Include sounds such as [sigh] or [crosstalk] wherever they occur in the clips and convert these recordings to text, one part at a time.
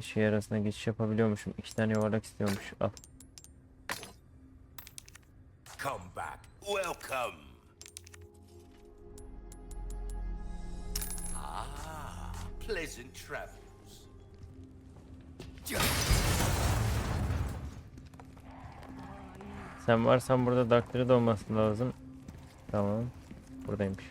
İle şey arasında geçiş yapabiliyormuşum. İki tane yuvarlak istiyormuş. Al. Come back. Welcome. Ah, pleasant travels. Sen varsan burada daktiri de olması lazım. Tamam. Buradaymış.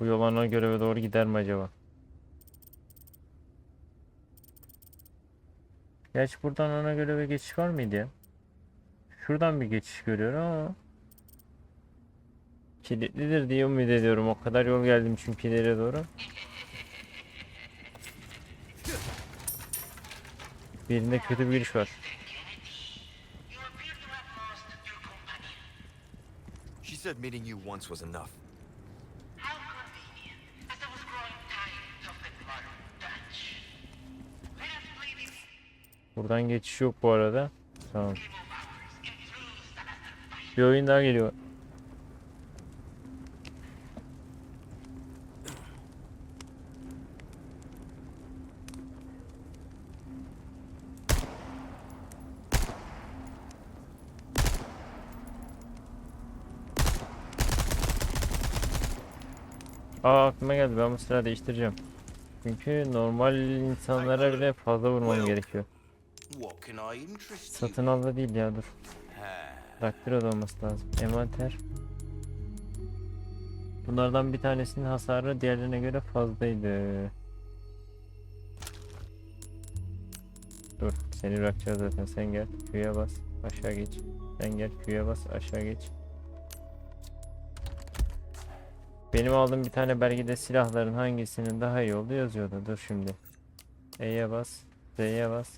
Bu yol ana göreve doğru gider mi acaba? Gerçi buradan ana göreve geçiş var mıydı ya? Şuradan bir geçiş görüyorum ama kilitlidir diye ümit ediyorum. O kadar yol geldim çünkü ileriye doğru. Birinde kötü bir giriş var. She said meeting you once was enough. Buradan geçiş yok bu arada. Tamam. Bir oyun daha geliyor. Aa aklıma geldi ben bu silahı değiştireceğim. Çünkü normal insanlara bile fazla vurmam gerekiyor. Satın alda değil ya dur. Ha, Daktilo da olması lazım. Envanter. Bunlardan bir tanesinin hasarı diğerlerine göre fazlaydı. Dur seni bırakacağız zaten sen gel Q'ya bas aşağı geç. Sen gel Q'ya bas aşağı geç. Benim aldığım bir tane belgede silahların hangisinin daha iyi olduğu yazıyordu. Dur şimdi. E'ye bas. Z'ye bas.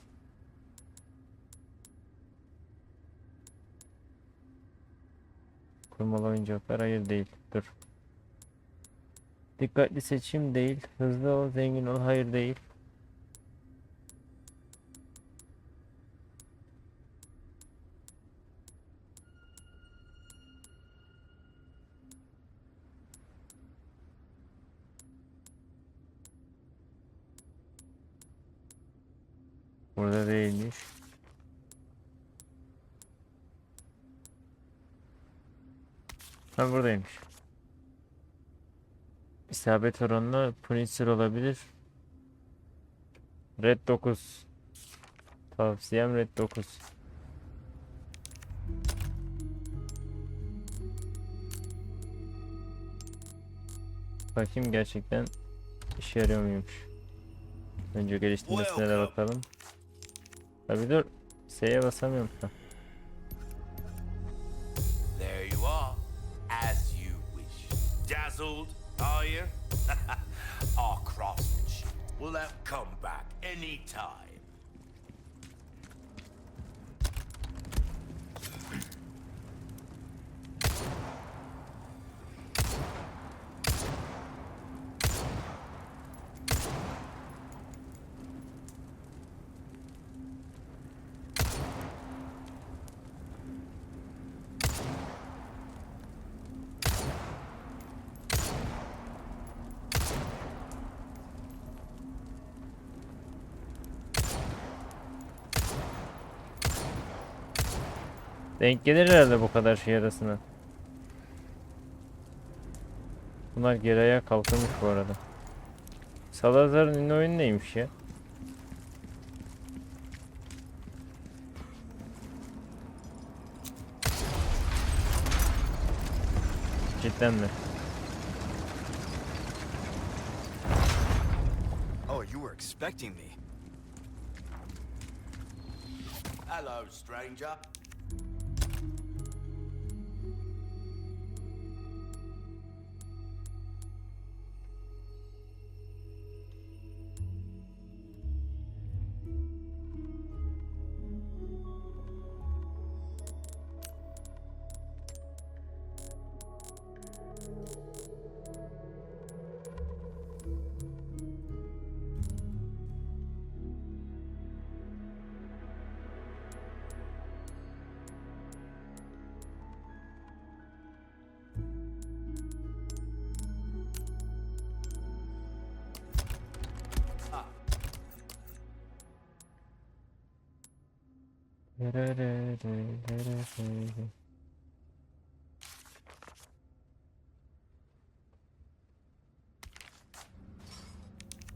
Kurmalı oyuncaklar hayır değil. Dur. Dikkatli seçim değil. Hızlı ol, zengin ol hayır değil. Burada değilmiş. Ha buradaymış. İsabet oranına Pulitzer olabilir. Red 9. Tavsiyem Red 9. Bakayım gerçekten işe yarıyor muymuş. Önce geliştirmesine de bakalım. Tabi dur. S'ye basamıyorum. Dazzled, are you? Our [laughs] ah, craftsmanship will have come back any time. Denk gelir herhalde bu kadar şey arasına. Bunlar geri ayağa kalkmış bu arada. Salazar'ın ünlü oyunu neymiş ya? Cidden mi? Oh, you were expecting me. Hello, stranger.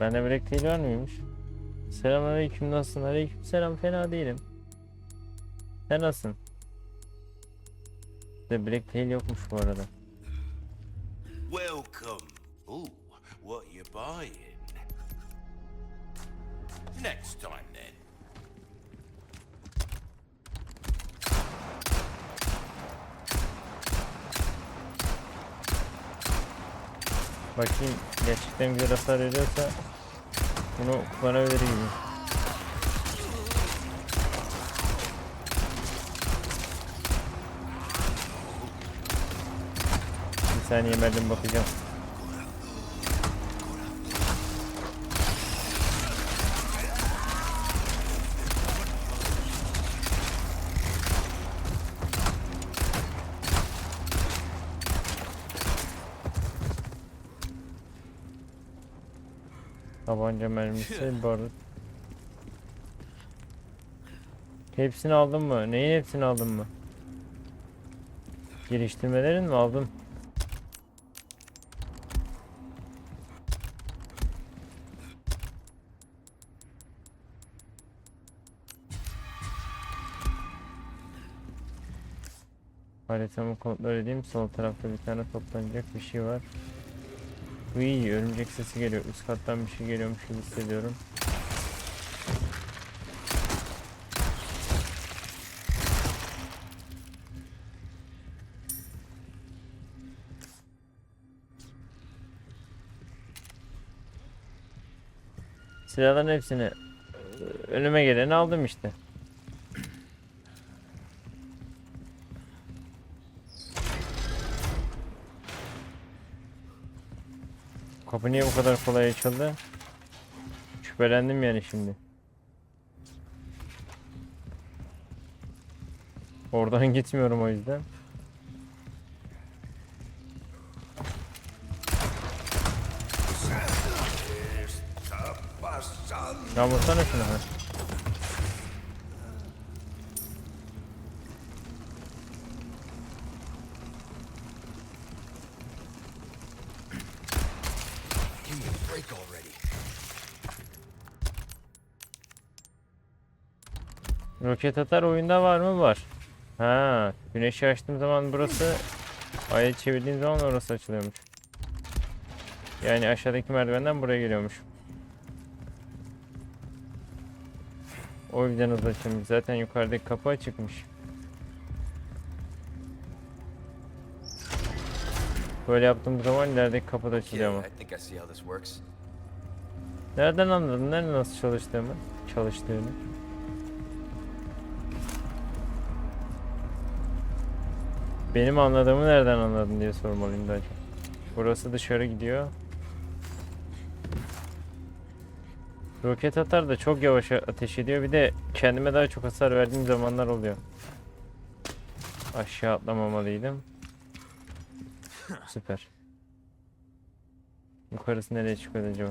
Bende bilek değil var mıymış? Selamünaleyküm nasılsın? Aleyküm selam fena değilim. Sen nasılsın? De değil yokmuş bu arada. Welcome. Ooh, what you buying? Next time then. Bakayım gerçekten güzel hasar veriyorsa bunu bana vereyim. Bir saniye Merlin bakacağım. Tabanca mermisi, barut. Hepsini aldın mı? Neyin hepsini aldın mı? Geliştirmelerin mi aldım? Haritamı kontrol edeyim. Sol tarafta bir tane toplanacak bir şey var. Uy, örümcek sesi geliyor. Üst kattan bir şey geliyormuş gibi hissediyorum. Silahların hepsini e, önüme geleni aldım işte. Kapı niye bu kadar kolay açıldı? Şüphelendim yani şimdi. Oradan [laughs] gitmiyorum o yüzden. Ya vursana şunu ha. Give me a break already. Roket atar oyunda var mı? Var. Ha, güneşi açtığım zaman burası Ayı çevirdiğim zaman orası açılıyormuş. Yani aşağıdaki merdivenden buraya geliyormuş. O yüzden hızlı açılmış. Zaten yukarıdaki kapı açıkmış. Böyle yaptığım zaman ilerideki kapı da açılıyor ama. Nereden anladın? Nerede nasıl çalıştığımı? Çalıştığını. Benim anladığımı nereden anladın diye sormalıyım daha çok. Burası dışarı gidiyor. Roket atar da çok yavaş ateş ediyor. Bir de kendime daha çok hasar verdiğim zamanlar oluyor. Aşağı atlamamalıydım. Süper. Yukarısı nereye çıkıyor acaba?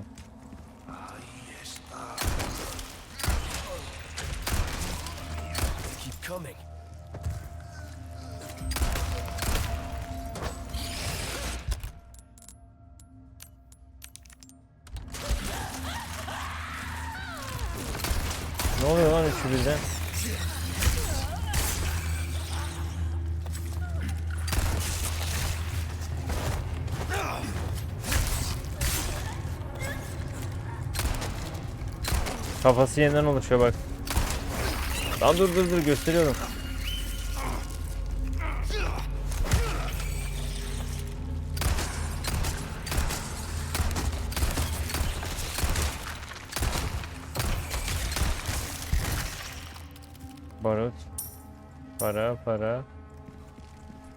Keep coming. Ne oluyor lan üçü birden? Kafası yeniden oluşuyor bak. Lan dur dur dur gösteriyorum. Barut. Para para.